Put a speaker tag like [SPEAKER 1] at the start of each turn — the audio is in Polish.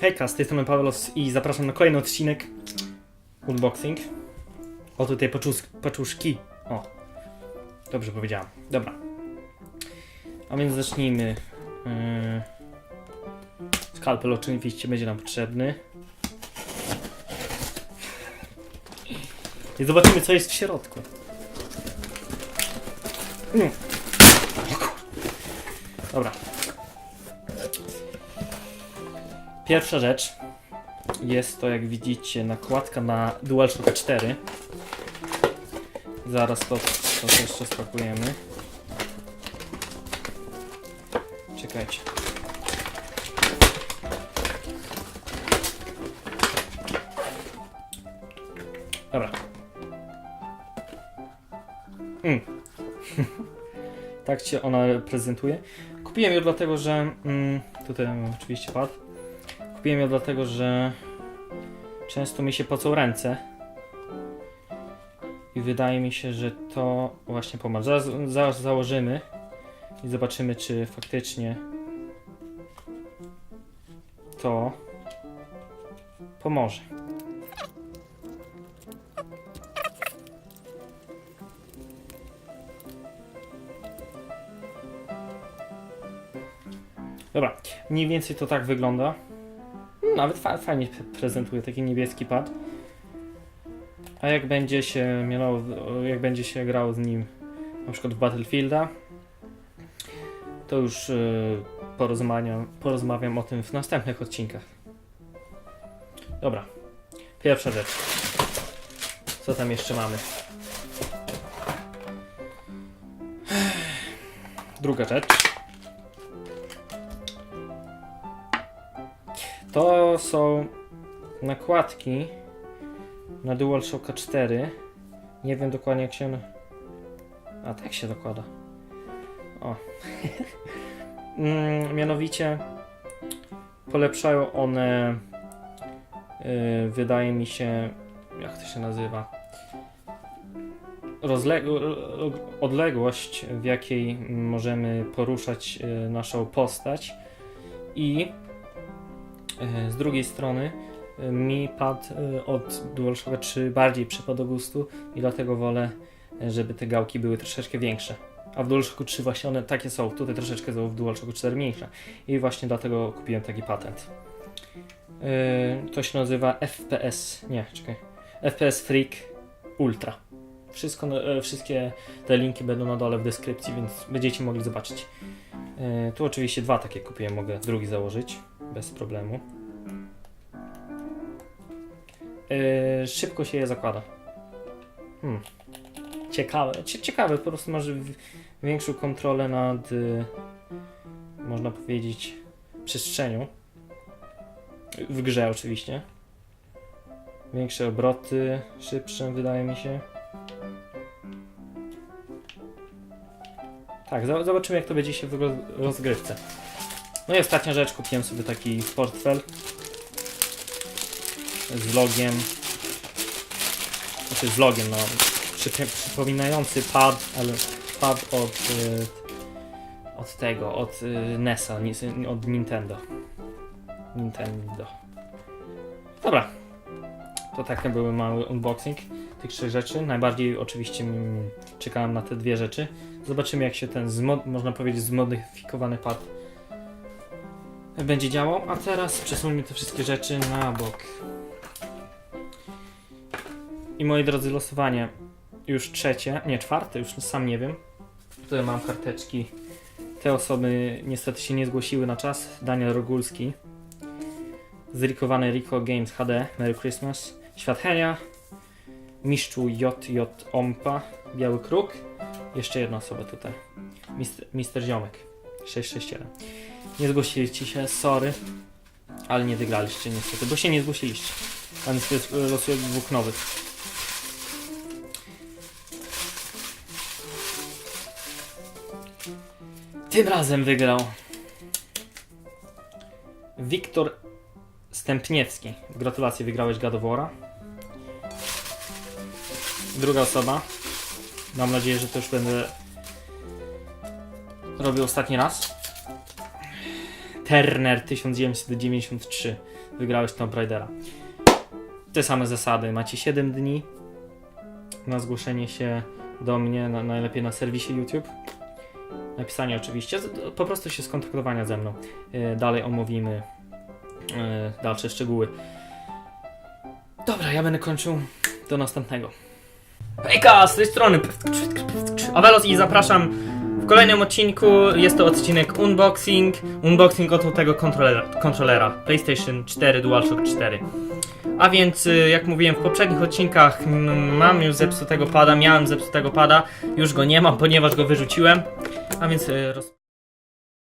[SPEAKER 1] Hejka, z tej strony Pawelos i zapraszam na kolejny odcinek Unboxing. O tutaj paczus. O, dobrze powiedziałem. Dobra. A więc zacznijmy. Yy... Skalpel oczywiście będzie nam potrzebny. I zobaczymy co jest w środku. Mm. Dobra. Pierwsza rzecz jest to, jak widzicie, nakładka na DualShock 4. Zaraz to, to jeszcze spakujemy. Czekajcie. Dobra. Mm. tak się ona prezentuje. Kupiłem ją dlatego, że mm, tutaj oczywiście pad. Kupiłem ją dlatego, że często mi się pocą ręce. I wydaje mi się, że to właśnie pomaga. Zaraz, zaraz założymy i zobaczymy, czy faktycznie to pomoże. Dobra, mniej więcej to tak wygląda. Nawet fa fajnie pre- prezentuje taki niebieski pad. A jak będzie się miało, jak będzie się grało z nim na przykład w Battlefielda, to już yy, porozmawiam, porozmawiam o tym w następnych odcinkach. Dobra, pierwsza rzecz. Co tam jeszcze mamy? Druga rzecz. To są nakładki na DualShocka 4. Nie wiem dokładnie jak się one... A tak się dokłada. O. mm, mianowicie polepszają one yy, wydaje mi się jak to się nazywa Rozle- odległość w jakiej możemy poruszać yy, naszą postać i Z drugiej strony e, mi pad e, od DualShocka 3 bardziej przypadł do gustu i dlatego wolę, e, żeby te gałki były troszeczkę większe. A w DualShocku 3 właśnie one takie są, tutaj troszeczkę są w DualShocku 4 mniejsze. I właśnie dlatego kupiłem taki patent. To się nazywa FPS, nie, czekaj, FPS Freak Ultra. Wszystko, e, wszystkie te linki będą na dole w deskrypcji, więc będziecie mogli zobaczyć. Tu oczywiście dwa takie kupiłem, mogę drugi założyć bez problemu. Yy, szybko się je zakłada. Hmm. Ciekawe, cie, ciekawe, po prostu masz większą kontrolę nad, y, można powiedzieć, przestrzenią. W grze oczywiście. Większe obroty, szybsze wydaje mi się. Tak, zobaczymy jak to będzie się w roz- rozgrywce. No i ostatnia rzecz, kupiłem sobie taki portfel z vlogiem. Znaczy z vlogiem, no. Przypominający pad, ale pad od, y, od tego, od y, NESa, od Nintendo. Nintendo. Dobra. To taki były mały unboxing tych trzech rzeczy. Najbardziej oczywiście czekałem na te dwie rzeczy. Zobaczymy jak się ten, można powiedzieć, zmodyfikowany pad będzie działał. A teraz przesuńmy te wszystkie rzeczy na bok. I moi drodzy, losowanie już trzecie, nie czwarte, już sam nie wiem. Tutaj mam karteczki. Te osoby niestety się nie zgłosiły na czas. Daniel Rogulski. Zrikowany Rico Games HD. Merry Christmas. Świat Henia. Mistrzu JJ Ompa. Biały Kruk. Jeszcze jedna osoba tutaj. Mister, Mister Ziomek. 667. Nie zgłosiliście się, sorry. Ale nie wygraliście niestety, bo się nie zgłosiliście. Więc jest, e, losuję dwóch nowych. Tym razem wygrał Wiktor Stępniewski. Gratulacje, wygrałeś War'a. Druga osoba. Mam nadzieję, że to już będę robił ostatni raz. Turner 1993. Wygrałeś Tomb Raidera. Te same zasady. Macie 7 dni na zgłoszenie się do mnie, na, najlepiej na serwisie YouTube. Napisanie oczywiście, po prostu się skontaktowania ze mną. E, Dalej omówimy e, dalsze szczegóły. Dobra, ja będę kończył. Do następnego. Hejka, z tej strony Awelos i zapraszam kolejnym odcinku. Jest to odcinek unboxing. Unboxing oto tego kontrolera, kontrolera PlayStation 4 DualShock 4. A więc, y, jak mówiłem w poprzednich odcinkach, m, mam już zepsutego pada, miałem zepsutego pada, już go nie mam, ponieważ go wyrzuciłem. A więc y, roz...